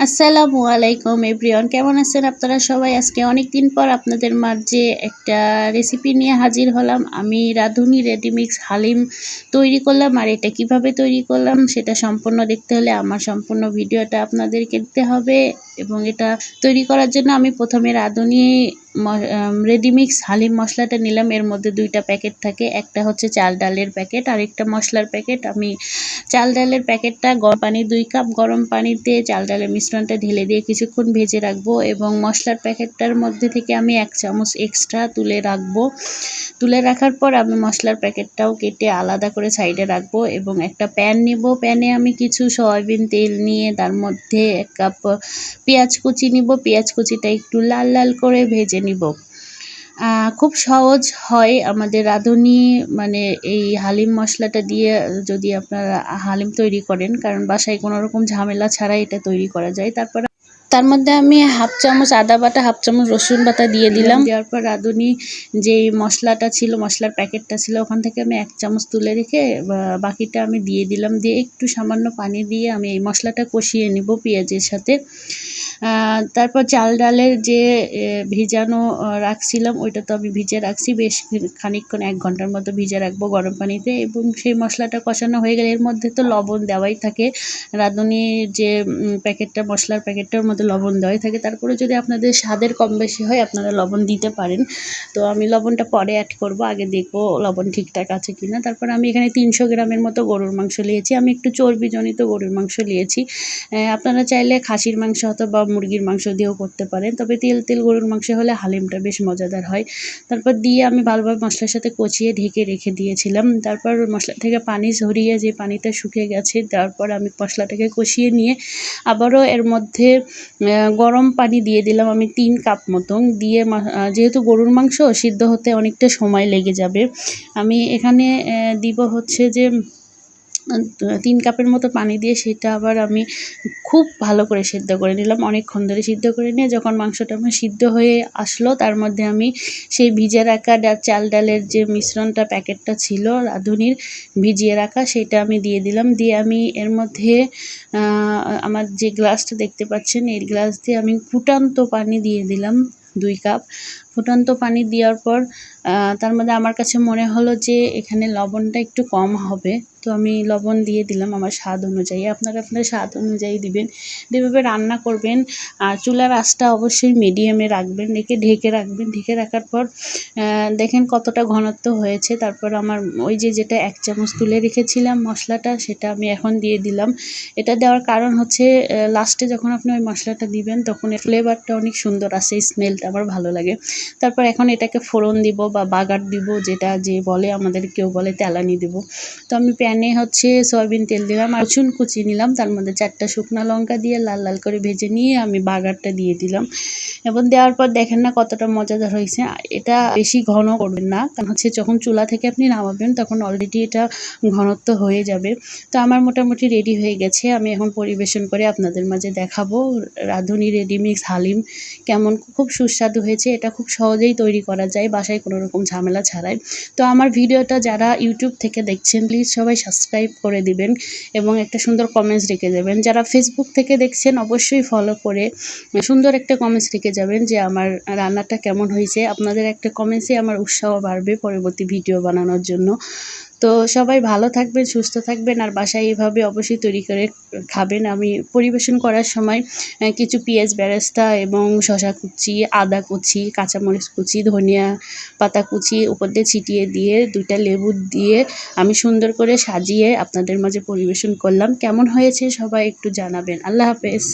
আসসালামু আলাইকুম, এভরিওয়ান। কেমন আছেন আপনারা সবাই? আজকে অনেক দিন পর আপনাদের মাঝে একটা রেসিপি নিয়ে হাজির হলাম। আমি রাঁধুনি রেডিমিক্স হালিম তৈরি করলাম। আর এটা কীভাবে তৈরি করলাম সেটা সম্পূর্ণ দেখতে হলে আমার সম্পূর্ণ ভিডিওটা আপনাদেরকে দেখতে হবে। এবং এটা তৈরি করার জন্য আমি প্রথমে রাঁধুনি রেডিমিক্স হালিম মশলাটা নিলাম। এর মধ্যে দুইটা প্যাকেট থাকে। একটা হচ্ছে চাল ডালের প্যাকেট আর একটা মশলার প্যাকেট আমি চাল ডালের প্যাকেটটা গরম পানি দুই কাপ গরম পানিতে চাল ডালের মিশ্রণটা ঢেলে দিয়ে কিছুক্ষণ ভেজে রাখব এবং মশলার প্যাকেটটার মধ্যে থেকে আমি এক চামচ এক্সট্রা তুলে রাখব। তুলে রাখার পর আমি মশলার প্যাকেটটাও কেটে আলাদা করে সাইডে রাখব এবং একটা প্যান নিব। প্যানে আমি কিছু সয়াবিন তেল নিয়ে তার মধ্যে এক কাপ পেঁয়াজ কুচি নিব। পেঁয়াজ কুচিটা একটু লাল লাল করে ভেজে নিব। খুব সহজ হয় আমাদের রাঁধুনি মানে এই হালিম মশলাটা দিয়ে যদি আপনারা হালিম তৈরি করেন, কারণ বাসায় কোনো রকম ঝামেলা ছাড়া এটা তৈরি করা যায়। তারপর তার মধ্যে আমি হাফ চামচ আদা বাটা, হাফ চামচ রসুন বাটা দিয়ে দিলাম। দেওয়ার পর রাঁধুনি যেই মশলাটা ছিল, মশলার প্যাকেটটা ছিল, ওখান থেকে আমি এক চামচ তুলে রেখে বাকিটা আমি দিয়ে দিলাম। দিয়ে একটু সামান্য পানি দিয়ে আমি এই মশলাটা কষিয়ে নিব পেঁয়াজের সাথে। তারপর চাল ডালের যে ভিজানো রাখছিলাম, ওইটা তো আমি ভিজে রাখছি। বেশ খানিকক্ষণ, এক ঘণ্টার মতো ভিজে রাখব গরম পানিতে। এবং সেই মশলাটা কষানো হয়ে গেলে এর মধ্যে তো লবণ দেওয়াই থাকে। রাঁধুনির যে প্যাকেটটা, মশলার প্যাকেটটার মধ্যে লবণ দেওয়াই থাকে। তারপরে যদি আপনাদের স্বাদের কম বেশি হয়, আপনারা লবণ দিতে পারেন। তো আমি লবণটা পরে অ্যাড করব, আগে দেখব লবণ ঠিকঠাক আছে কি না তারপর আমি এখানে তিনশো গ্রামের মতো গরুর মাংস নিয়েছি। আমি একটু চর্বিজনিত গরুর মাংস নিয়েছি। আপনারা চাইলে খাসির মাংস অথবা মুরগির মাংস দিয়েও করতে পারেন। তবে তেল তেল গরুর মাংস হলে হালিমটা বেশ মজাদার হয়। তারপর দিয়ে আমি ভালোভাবে মশলার সাথে কচিয়ে ঢেকে রেখে দিয়েছিলাম। তারপর মশলা থেকে পানি ঝরিয়ে যে পানিটা শুকিয়ে গেছে, তারপর আমি মশলাটাকে কষিয়ে নিয়ে আবারও এর মধ্যে গরম পানি দিয়ে দিলাম আমি তিন কাপ মতন। দিয়ে যেহেতু গরুর মাংস, সিদ্ধ হতে অনেকটা সময় লেগে যাবে। আমি এখানে দিব হচ্ছে যে তিন কাপের মতো পানি দিয়ে সেটা আবার আমি খুব ভালো করে সিদ্ধ করে নিলাম। অনেকক্ষণ ধরে সিদ্ধ করে নিয়ে যখন মাংসটা আমার সিদ্ধ হয়ে আসলো, তার মধ্যে আমি সেই ভিজে রাখা চাল ডালের যে মিশ্রণটা প্যাকেটটা ছিল রাঁধুনির ভিজিয়ে রাখা, সেটা আমি দিয়ে দিলাম। দিয়ে আমি এর মধ্যে আমার যে গ্লাসটা দেখতে পাচ্ছেন, এই গ্লাস দিয়ে আমি ফুটান্ত পানি দিয়ে দিলাম। দুই কাপ। ফুটন্ত পানি দেওয়ার পর তার মধ্যে আমার কাছে মনে হলো যে এখানে লবণটা একটু কম হবে। তো আমি লবণ দিয়ে দিলাম আমার স্বাদ অনুযায়ী। আপনারা আপনার স্বাদ অনুযায়ী দিবেন। যেভাবে রান্না করবেন আর চুলার আঁচটা অবশ্যই মিডিয়ামে রাখবেন রেখে ঢেকে রাখবেন। ঢেকে রাখার পর দেখেন কতটা ঘনত্ব হয়েছে। তারপর আমার ওই যে যেটা এক চামচ তুলে রেখেছিলাম মশলাটা, সেটা আমি এখন দিয়ে দিলাম। এটা দেওয়ার কারণ হচ্ছে লাস্টে যখন আপনি ওই মশলাটা দিবেন, তখন ফ্লেভারটা অনেক সুন্দর আসে স্মেলটা আমার ভালো লাগে। তারপর এখন এটাকে ফোড়ন দিব বা বাগার দিব, যেটা যে বলে, আমাদের কেউ বলে তেলানি দিব। তো আমি প্যানে হচ্ছে সয়াবিন তেল দিলাম, আর রসুন কুচি নিলাম, তার মধ্যে চারটা শুকনো লঙ্কা দিয়ে লাল লাল করে ভেজে নিয়ে আমি বাগারটা দিয়ে দিলাম। এবং দেওয়ার পর দেখেন না কতটা মজাদার হয়েছে, এটা বেশি ঘন করবেন না, কারণ হচ্ছে যখন চুলা থেকে আপনি নামাবেন, তখন অলরেডি এটা ঘনত্ব হয়ে যাবে। তো আমার মোটামুটি রেডি হয়ে গেছে, আমি এখন পরিবেশন করে আপনাদের মাঝে দেখাবো। রাঁধুনি রেডিমিক্স হালিম কেমন, খুব সুস্বাদু হয়েছে, এটা খুব সহজেই তৈরি করা যায়, বাসায় কোনো রকম ঝামেলা ছাড়াই। তো আমার ভিডিওটা যারা ইউটিউব থেকে দেখছেন প্লিজ সবাই সাবস্ক্রাইব করে দিবেন এবং একটা সুন্দর কমেন্টস রেখে দেবেন যারা ফেসবুক থেকে দেখছেন, অবশ্যই ফলো করে সুন্দর একটা কমেন্টস রেখে যাবেন যে আমার রান্নাটা কেমন হয়েছে। আপনাদের একটা কমেন্টসে আমার উৎসাহ বাড়বে পরবর্তী ভিডিও বানানোর জন্য। তো সবাই ভালো থাকবেন, সুস্থ থাকবেন আর বাসায় এইভাবে অবশ্যই তৈরি করে খাবেন। আমি পরিবেশন করার সময় কিছু পেঁয়াজ বেরেস্তা এবং শশা কুচি, আদা কুচি, কাঁচামরিচ কুচি, ধনিয়া পাতা কুচি উপর দিয়ে ছিটিয়ে দিয়ে দুইটা লেবু দিয়ে আমি সুন্দর করে সাজিয়ে আপনাদের মাঝে পরিবেশন করলাম। কেমন হয়েছে সবাই একটু জানাবেন। আল্লাহ হাফেজ।